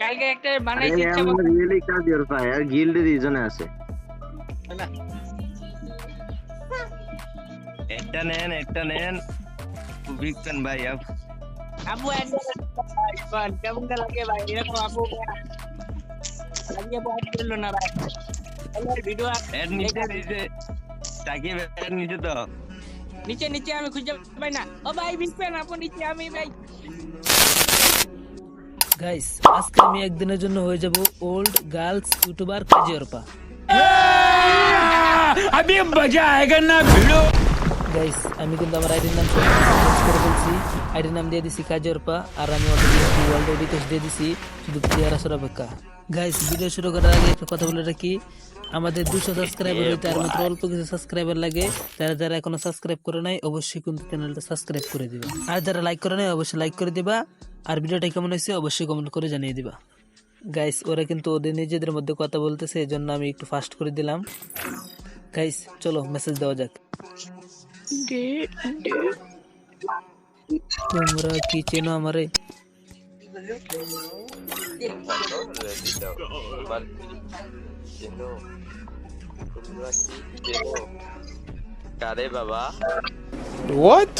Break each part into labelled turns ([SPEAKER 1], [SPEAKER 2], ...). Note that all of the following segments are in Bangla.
[SPEAKER 1] কালকে একটা বানাইছি ইচ্ছা মতো
[SPEAKER 2] রিয়েলি কাজিওর ভাই আর গিল্ড রিজনে আছে।
[SPEAKER 3] একটা নেন একটা নেন। বিগ ভাই আপ।
[SPEAKER 1] আবু একবার কেমন লাগে ভাই? এরকম আবু লাগিয়ে বহুত করল না ভাই। ভিডিও
[SPEAKER 3] এর নিচে নিচে। তাকিয়ে এর নিচে তো।
[SPEAKER 1] নিচে নিচে আমি খুঁজে পাই না। ও ভাই বিসপেন আপু নিচে আমি ভাই।
[SPEAKER 4] গাইস আজকে আমি একদিনের জন্য হয়ে যাব old girls YouTuber Kazi Arpa guys আমি কিন্তু আমার আইডির নাম করে ফেলছি। আইডির নাম দিয়ে দিছি কাজী অর্পা আর আমি অলরেডি ওয়ার্ল্ড রিকোয়েস্ট দিয়ে দিছি শুধু প্লেয়ার আসার অপেক্ষা। গাইস ভিডিও শুরু করার আগে একটা কথা বলে রাখি। আমাদের দুশো সাবস্ক্রাইবার হইতে আর মাত্র অল্প কিছু সাবস্ক্রাইবার লাগে। যারা যারা এখনও সাবস্ক্রাইব করে নাই অবশ্যই কিন্তু চ্যানেলটা সাবস্ক্রাইব করে দিবা। আর যারা লাইক করে নাই অবশ্যই লাইক করে দিবা। আর ভিডিওটা কেমন হয়েছে অবশ্যই কমেন্ট করে জানিয়ে দিবা। গাইস ওরা কিন্তু ওদের নিজেদের মধ্যে কথা বলতেছে এই জন্য আমি একটু ফাস্ট করে দিলাম। গাইস চলো মেসেজ দেওয়া যাক। তোমরা কি চেনো আমারে?
[SPEAKER 3] কারে বাবা
[SPEAKER 5] What?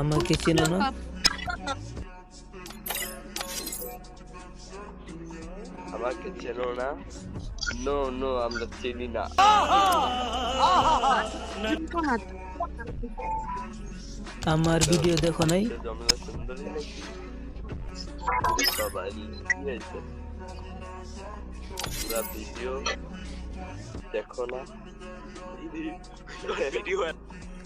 [SPEAKER 4] আমাকে চেনো না?
[SPEAKER 3] আমাকে চেনো না? নো নো আমরা চিনি না।
[SPEAKER 4] আমার ভিডিও দেখো নাই?
[SPEAKER 3] পুরা ভিডিও দেখো না।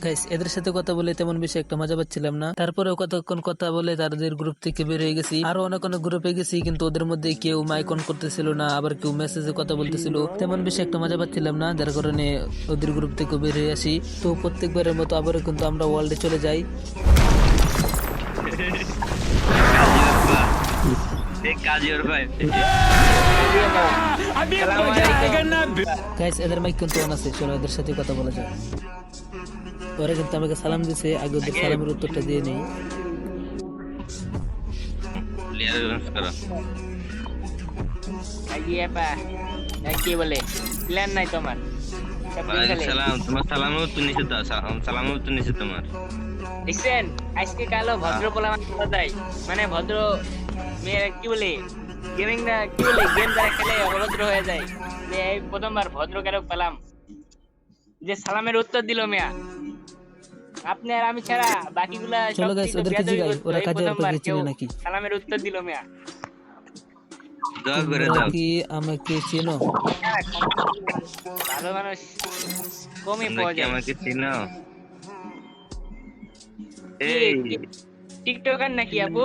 [SPEAKER 4] গাইস এদের সাথে কথা বলে তেমন বেশি একটা মজা পাচ্ছিলাম না। তারপরেও কতক্ষণ কথা বলে তাদের গ্রুপ থেকে বের হয়ে গেছি। আরও অনেক অনেক গ্রুপে গেছি কিন্তু ওদের মধ্যে কেউ মাইক অন করতেছিল না আবার কেউ মেসেজে কথা বলতেছিল। তেমন বেশি একটা মজা পাচ্ছিলাম না যার কারণে ওদের গ্রুপ থেকে বের হয়ে আসি। তো প্রত্যেকবারের মতো আবারও কিন্তু আমরা ওয়ার্ল্ডে চলে যাই।
[SPEAKER 3] কাজী ভাই
[SPEAKER 4] গাইস এদের মাইক কিন্তু অন আছে। চলো এদের সাথে কথা বলা যায় ওরা কিন্তু আমাকে সালাম দিছে আগে ওদের সালামের উত্তরটা দিয়ে নেই।
[SPEAKER 1] কি বলে? প্ল্যান তোমার।
[SPEAKER 3] সালাম তোমার সালামও তো নিচে তো সালামও তো নিচে তোমার।
[SPEAKER 1] দেখছেন? আজকে কালো ভদ্র পোলা মানুষ দেয় মানে ভদ্র মেয়েরা কি বলে? গেমিং না কি বলে? গেম যারা খেলে অভদ্র হয়ে যায়। যে এই প্রথমবার ভদ্র কারও পেলাম। যে সালামের উত্তর দিল মিয়া। আপনি আর আমি ছাড়া বাকিগুলা
[SPEAKER 4] চলো
[SPEAKER 1] কিছু
[SPEAKER 4] ওদেরকে জিগাই, ওরা চিনে নাকি?
[SPEAKER 1] সালামের উত্তর দিল মিয়া।
[SPEAKER 3] দোয়া করে দাও
[SPEAKER 4] কি আমাকে চেনো?
[SPEAKER 1] ভালো মানুষ। কমই পাওয়া যায়।
[SPEAKER 3] আমাকে চিনো?
[SPEAKER 1] কি-
[SPEAKER 3] এই
[SPEAKER 1] কি- টিকটকার নাকি আপু?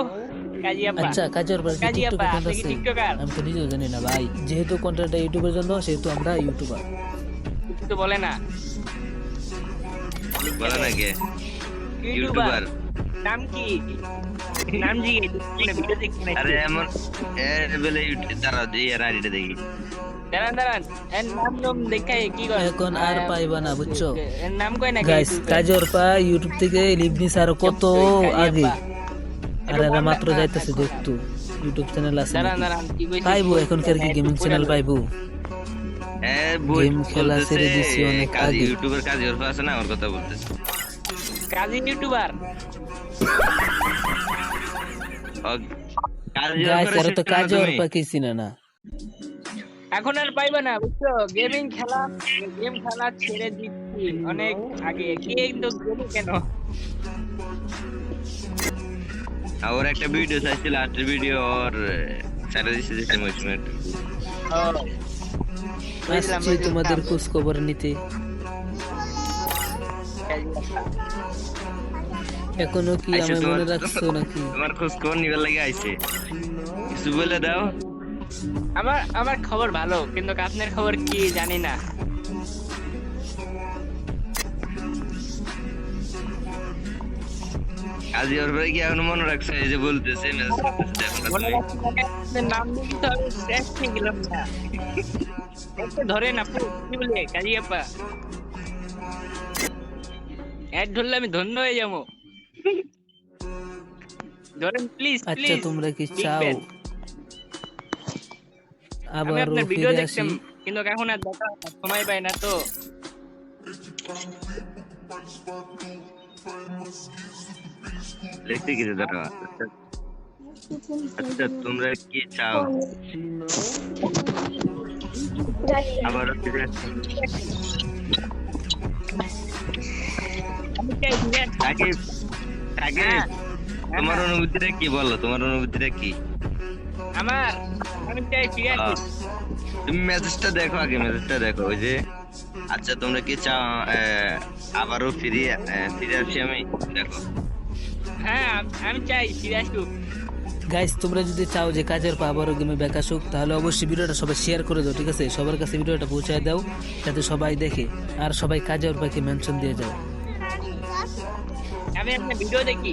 [SPEAKER 4] আচ্ছা কাজের
[SPEAKER 1] কাজী আপা আপনি কি টিকটকার?
[SPEAKER 4] আমি তো নিজেও জানি না ভাই। যেহেতু কন্টেন্টটা ইউটিউবের জন্য সেহেতু আমরা ইউটিউবার।
[SPEAKER 1] তো বলে না।
[SPEAKER 3] বলো না কে?
[SPEAKER 1] ইউটিউবার। নাম কি? নাম জি ভিডিও দেখি না
[SPEAKER 3] আরে এমন এর বেলে ইউটিউব দাঁড়াও আইডিটা দেখি।
[SPEAKER 1] দাঁড়ান দাঁড়ান। এর নাম নাম দেখাই কি করে
[SPEAKER 4] এখন আর পাইবা না বুঝছ?
[SPEAKER 1] এর নাম কয় না
[SPEAKER 4] গাইস কাজর পা ইউটিউব থেকে লিভনিস আর কত আগে। আর এরা মাত্র যাইতেছে দেখতো। ইউটিউব চ্যানেল আছে
[SPEAKER 1] দাঁড়ান দাঁড়ান কি কইছিস
[SPEAKER 4] পাইবো এখনকার কি গেমিং চ্যানেল পাইবো?
[SPEAKER 3] এ
[SPEAKER 4] খেলা ছেড়ে দিছি অনেক
[SPEAKER 3] কাজ
[SPEAKER 4] আগে।
[SPEAKER 3] ইউটিউবের কাজ ওর আছে না? আমার কথা বলতেছে।
[SPEAKER 1] কাজী ইউটিউবার
[SPEAKER 4] গাইস এরা তো কাজর পা কি চিনে না?
[SPEAKER 1] এখন আর পাইবে না বুঝছ? গেমিং খেলা গেম খেলা ছেড়ে দিচ্ছি অনেক আগে। কে তো গেমে কেন?
[SPEAKER 3] ওর একটা ভিডিও চাইছি লাস্টের ভিডিও ওর ছেড়ে দিচ্ছে যে টাইম হয়েছিল
[SPEAKER 4] আসছি তোমাদের। খোঁজ খবর নিতে। এখনও কি আমি
[SPEAKER 3] তোমার-
[SPEAKER 4] মনে রাখছো নাকি?
[SPEAKER 3] তোমার খোঁজ খবর নিবার লাগে আইছে কিছু বলে দাও।
[SPEAKER 1] আমার আমার খবর ভালো কিন্তু আপনার খবর কি জানি না।
[SPEAKER 3] কাজী ওর পরে কি এখন মনে রাখছে এই যে বলতেছে মেসেজ করতেছে দেখো না
[SPEAKER 1] মনে
[SPEAKER 3] তুমি।
[SPEAKER 1] রাখছি না, আপনার নাম তো শেষ হয়ে গেলাম না। একটু ধরে কি বলে কাজী আপা? এক ধরলে আমি ধন্য হয়ে যাব। ধরেন প্লিজ
[SPEAKER 4] আচ্ছা তোমরা কি চাও।
[SPEAKER 1] আমি আপনার ভিডিও দেখতাম কিন্তু এখন আর দেখা সময় পাই না তো
[SPEAKER 3] লিখতে কিছু আচ্ছা তোমরা কি চাও। সাকিব সাকিব
[SPEAKER 1] হ্যাঁ,
[SPEAKER 3] তোমার অনুভূতিটা কি বলো তোমার অনুভূতিটা কি
[SPEAKER 1] আমার আমি চাই ফিরে
[SPEAKER 3] আহ,
[SPEAKER 1] আসতে।
[SPEAKER 3] তুমি মেসেজটা দেখো আগে মেসেজটা দেখো ওই যে আচ্ছা তোমরা কি চাও আহ, আবারও ফিরে ফিরে আসি আমি? দেখো।
[SPEAKER 1] হ্যাঁ আমি চাই ফিরে আসুক।
[SPEAKER 4] গাইস তোমরা যদি চাও যে কাজের পা আবারও গেমে ব্যাক আসুক তাহলে অবশ্যই ভিডিওটা সবাই শেয়ার করে দাও ঠিক আছে? সবার কাছে ভিডিওটা পৌঁছায় দাও যাতে সবাই দেখে আর সবাই কাজের পাকে মেনশন দিয়ে যাও।
[SPEAKER 1] আমি আপনার ভিডিও দেখি।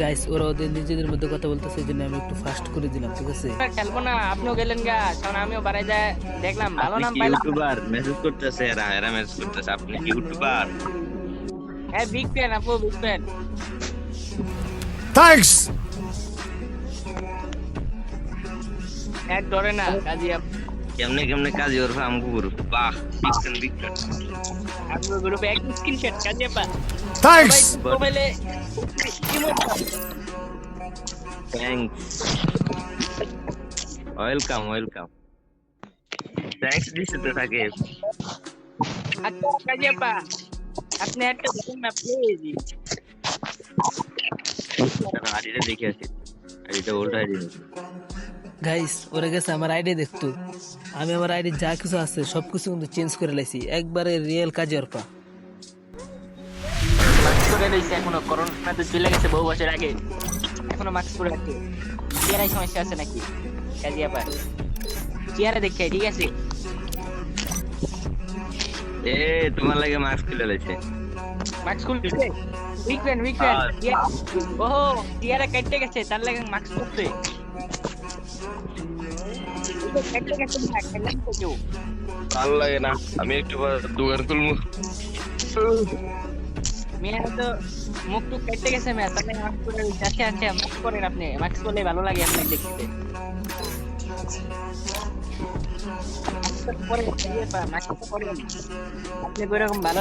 [SPEAKER 4] গাইস ওরা ওদের নিজেদের মধ্যে কথা বলতেছে এই জন্য আমি একটু ফাস্ট করে দিলাম ঠিক আছে?
[SPEAKER 1] খেলব না আপনিও গেলেন গা কারণ আমিও বাড়াই যায় দেখলাম ভালো নাম পাইলাম
[SPEAKER 3] ইউটিউবার মেসেজ করতেছে এরা এরা মেসেজ করতেছে আপনি কি ইউটিউবার
[SPEAKER 1] হ্যাঁ বিগ ফ্যান আপু বিগ ফ্যান
[SPEAKER 5] থ্যাঙ্কস
[SPEAKER 1] এক ডরে না কাজী আপু
[SPEAKER 3] কেমনে কেমনে কাজী ওরফা আমগুর বাহ বিগ ফ্যান
[SPEAKER 1] বিগ ফ্যান আমরা গ্রুপে এক স্ক্রিনশট কাজে পা
[SPEAKER 5] থ্যাঙ্কস
[SPEAKER 1] মোবাইলে
[SPEAKER 3] থ্যাঙ্কস ওয়েলকাম ওয়েলকাম থ্যাঙ্কস দিছে তো
[SPEAKER 1] থাকে কাজে পা আপনি একটা দেখুন না প্লিজ
[SPEAKER 3] আইডিটা দেখে আসি আইডিটা ওল্ড আইডি
[SPEAKER 4] গাইস ওরা গেছে আমার আইডি দেখতো আমি আমার আইডি যা কিছু আছে সব কিছু কিন্তু চেঞ্জ করে লাইছি। একবারে রিয়েল কাজের পা
[SPEAKER 1] মাস্ক রয়েছে এখনও করোনা তো চলে গেছে বহু বছর আগে। এখনও মাস্ক পরে সমস্যা আছে নাকি? কাজী আপা। চেয়ারে দেখে ঠিক আছে?
[SPEAKER 3] এ তোমার লাগে মাস্ক খুলে লাইছে।
[SPEAKER 1] মাস্ক খুলছে? ওহো কেটে গেছে তার লাগে মাস্ক পরছে না।
[SPEAKER 3] আমি একটু
[SPEAKER 1] এরকম ভালো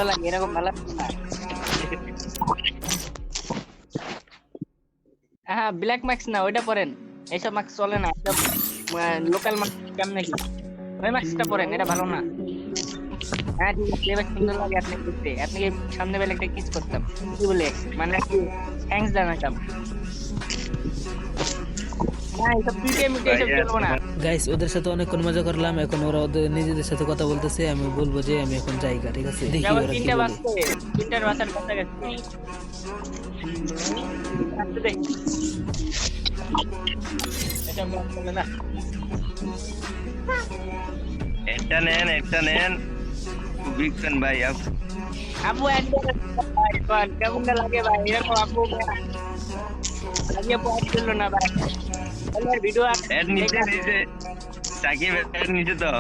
[SPEAKER 1] হ্যাঁ ব্ল্যাক মাস্ক না। ওইটা পরেন। এইসব মাস্ক চলে না লোকাল মাস্ক কেমন নাকি ওই মাস্কটা পরেন এটা ভালো না হ্যাঁ ঠিক আছে এবার সুন্দর লাগে আপনি দেখতে আপনি সামনে বেলা একটা কিস করতাম কি বলে মানে কি থ্যাঙ্কস জানাতাম
[SPEAKER 4] গাইস ওদের সাথে অনেকক্ষণ মজা করলাম। এখন ওরা ওদের নিজেদের সাথে কথা বলতেছে। আমি বলব যে আমি এখন জায়গা ঠিক আছে? দেখি ওরা কি বলে।
[SPEAKER 1] তিনটার বাসার কাছাকাছি আসতে দে। এটা বন্ধ করলে না
[SPEAKER 3] একটা নেন একটা নেন। বিগ ফ্যান ভাই আপ।
[SPEAKER 1] ভাই বল, কেমন লাগে ভাই? এরকম আপু আগে পয়েন্ট ছিল না ভাই। ভিডিও
[SPEAKER 3] এর নিচে নিচে। সাকিব এর নিচে তো।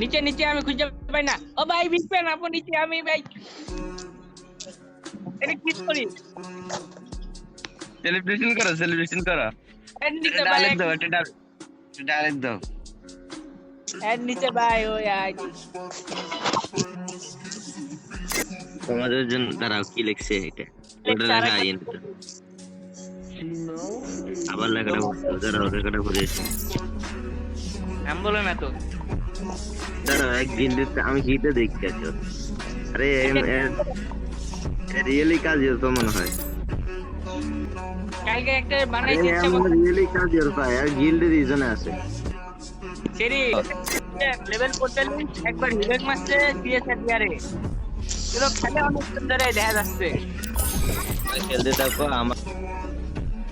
[SPEAKER 1] নিচে নিচে আমি খুঁজে পাই না। ও ভাই বিসপেন আপু নিচে আমি ভাই। এটা কি করি?
[SPEAKER 3] সেলিব্রেশন করো সেলিব্রেশন করো।
[SPEAKER 1] নিচে ভাই
[SPEAKER 3] ডাইরেক্ট দাও এটা ডাইরেক্ট দাও
[SPEAKER 1] এর নিচে ভাই ওই আইডি
[SPEAKER 3] তোমাদের জন্য দাঁড়াও কি লিখছে এটা? ওটা লেখা আইন আবার লেখাটা দাঁড়াও লেখাটা ভরে
[SPEAKER 1] নাম বলো না তো।
[SPEAKER 2] দাঁড়াও আমি গিটে দেখতে আছি। আরে রিয়েলি কাজ তো মনে হয়।
[SPEAKER 1] কালকে একটা বানাইছি ইচ্ছা
[SPEAKER 2] রিয়েলি কাজ গিল্ড রিজন আছে।
[SPEAKER 1] সেরি লেভেল 45 একবার খেলে অনেক সুন্দর দেখা যাচ্ছে।
[SPEAKER 3] খেলতে থাকো আমার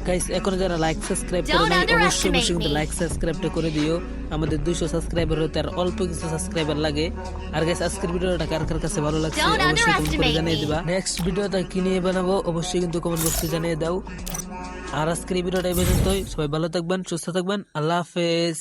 [SPEAKER 4] গাইস এখন যারা লাইক সাবস্ক্রাইব করে নাই অবশ্যই অবশ্যই কিন্তু লাইক সাবস্ক্রাইবটা করে দিও। আমাদের দুইশো সাবস্ক্রাইবার হতে আর অল্প কিছু সাবস্ক্রাইবার লাগে। আর গাইস আজকের ভিডিওটা কার কার কাছে ভালো লাগছে অবশ্যই কমেন্ট করে জানিয়ে দিবা। নেক্সট ভিডিওটা কি নিয়ে বানাবো অবশ্যই কিন্তু কমেন্ট বক্সে জানিয়ে দাও। আর আজকের এই ভিডিওটা এই পর্যন্তই। সবাই ভালো থাকবেন সুস্থ থাকবেন। আল্লাহ হাফেজ।